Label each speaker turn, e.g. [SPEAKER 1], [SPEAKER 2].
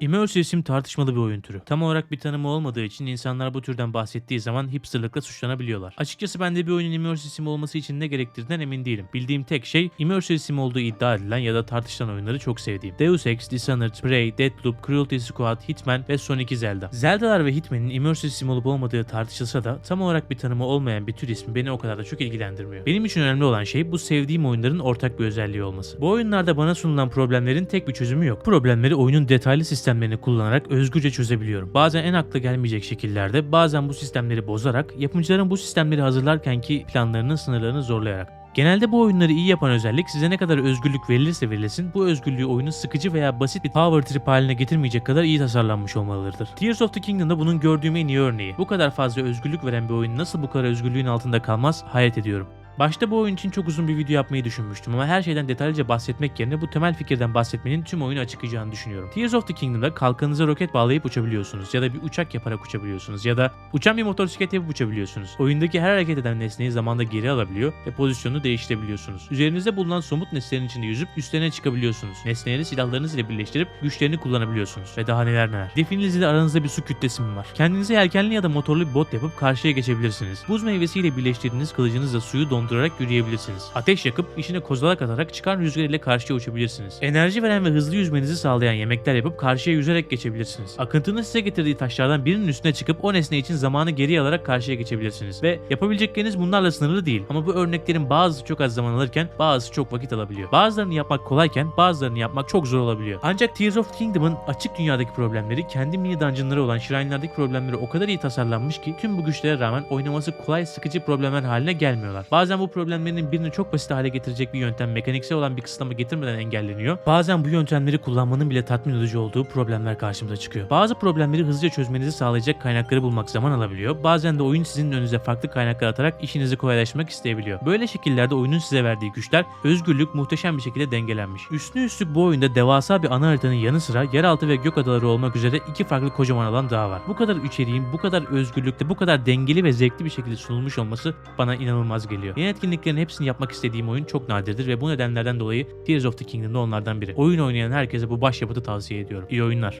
[SPEAKER 1] Immersive Sim tartışmalı bir oyun türü. Tam olarak bir tanımı olmadığı için insanlar bu türden bahsettiği zaman hipsterlıkla suçlanabiliyorlar. Açıkçası ben de bir oyunun Immersive Sim olması için ne gerektirdiğinden emin değilim. Bildiğim tek şey Immersive Sim olduğu iddia edilen ya da tartışılan oyunları çok sevdiğim. Deus Ex, Dishonored, Prey, Deathloop, Cruelty Squad, Hitman ve son iki Zelda. Zelda'lar ve Hitman'in Immersive Sim olup olmadığı tartışılsa da tam olarak bir tanımı olmayan bir tür ismi beni o kadar da çok ilgilendirmiyor. Benim için önemli olan şey bu sevdiğim oyunların ortak bir özelliği olması. Bu oyunlarda bana sunulan problemlerin tek bir çözümü yok. Problemleri oyunun detaylı sistemlerini kullanarak özgürce çözebiliyorum. Bazen en akla gelmeyecek şekillerde, bazen bu sistemleri bozarak, yapımcıların bu sistemleri hazırlarkenki planlarının sınırlarını zorlayarak. Genelde bu oyunları iyi yapan özellik size ne kadar özgürlük verilirse verilsin bu özgürlüğü oyunu sıkıcı veya basit bir power trip haline getirmeyecek kadar iyi tasarlanmış olmalıdır. Tears of the Kingdom'da bunun gördüğüm en iyi örneği. Bu kadar fazla özgürlük veren bir oyun nasıl bu kadar özgürlüğün altında kalmaz hayret ediyorum. Başta bu oyun için çok uzun bir video yapmayı düşünmüştüm ama her şeyden detaylıca bahsetmek yerine bu temel fikirden bahsetmenin tüm oyunu açıklayacağını düşünüyorum. Tears of the Kingdom'da kalkanınıza roket bağlayıp uçabiliyorsunuz ya da bir uçak yaparak uçabiliyorsunuz ya da uçan bir motosiklet yapıp uçabiliyorsunuz. Oyundaki her hareket eden nesneyi zamanda geri alabiliyor ve pozisyonunu değiştirebiliyorsunuz. Üzerinizde bulunan somut nesnelerin içinde yüzüp üstlerine çıkabiliyorsunuz. Nesneleri silahlarınız ile birleştirip güçlerini kullanabiliyorsunuz ve daha neler neler. Definiz ile aranızda bir su kütlesi mi var? Kendinize yelkenli ya da motorlu bir bot yapıp karşıya geçebilirsiniz. Buz meyvesiyle birleştirdiğiniz kılıcınızla suyu dondurarak yürüyebilirsiniz. Ateş yakıp içine kozalak atarak çıkan rüzgar ile karşıya uçabilirsiniz. Enerji veren ve hızlı yüzmenizi sağlayan yemekler yapıp karşıya yüzerek geçebilirsiniz. Akıntının size getirdiği taşlardan birinin üstüne çıkıp o nesne için zamanı geriye alarak karşıya geçebilirsiniz. Ve yapabilecekleriniz bunlarla sınırlı değil. Ama bu örneklerin bazısı çok az zaman alırken bazısı çok vakit alabiliyor. Bazılarını yapmak kolayken bazılarını yapmak çok zor olabiliyor. Ancak Tears of Kingdom'ın açık dünyadaki problemleri kendi mini dungeonları olan Shrine'lardaki problemleri o kadar iyi tasarlanmış ki tüm bu güçlere rağmen oynaması kolay sıkıcı problemler haline gelmiyorlar. Bazen bu problemlerinin birini çok basit hale getirecek bir yöntem mekaniksel olan bir kısıtlama getirmeden engelleniyor. Bazen bu yöntemleri kullanmanın bile tatmin edici olduğu problemler karşımıza çıkıyor. Bazı problemleri hızlıca çözmenizi sağlayacak kaynakları bulmak zaman alabiliyor. Bazen de oyun sizin önünüze farklı kaynaklar atarak işinizi kolaylaştırmak isteyebiliyor. Böyle şekillerde oyunun size verdiği güçler, özgürlük muhteşem bir şekilde dengelenmiş. Üstüne üstlük bu oyunda devasa bir ana haritanın yanı sıra yeraltı ve gök adaları olmak üzere iki farklı kocaman alan daha var. Bu kadar içeriğin bu kadar özgürlükte bu kadar dengeli ve zevkli bir şekilde sunulmuş olması bana inanılmaz geliyor. Yeni etkinliklerin hepsini yapmak istediğim oyun çok nadirdir ve bu nedenlerden dolayı Tears of the Kingdom'da onlardan biri. Oyun oynayan herkese bu başyapıtı tavsiye ediyorum. İyi oyunlar.